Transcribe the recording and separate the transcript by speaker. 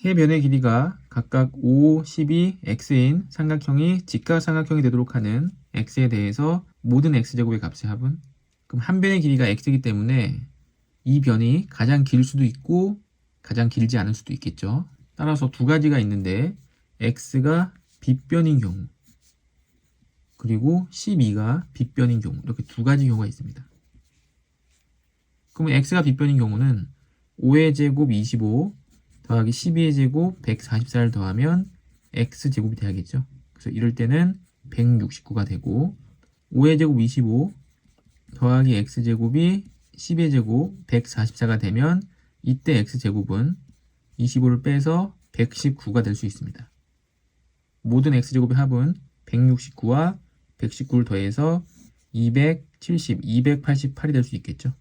Speaker 1: 세 변의 길이가 각각 5, 12, x인 삼각형이 직각삼각형이 되도록 하는 x에 대해서 모든 x제곱의 값의 합은 그럼 한 변의 길이가 x이기 때문에 이 변이 가장 길 수도 있고 가장 길지 않을 수도 있겠죠. 따라서 두 가지가 있는데 x가 빗변인 경우 그리고 12가 빗변인 경우 이렇게 두 가지 경우가 있습니다. 그러면 x가 빗변인 경우는 5의 제곱 25 더하기 12의 제곱 144를 더하면 x제곱이 돼야겠죠. 그래서 이럴 때는 169가 되고 5의 제곱 25 더하기 x제곱이 10의 제곱 144가 되면 이때 x제곱은 25를 빼서 119가 될 수 있습니다. 모든 x제곱의 합은 169와 119를 더해서 270, 288이 될 수 있겠죠.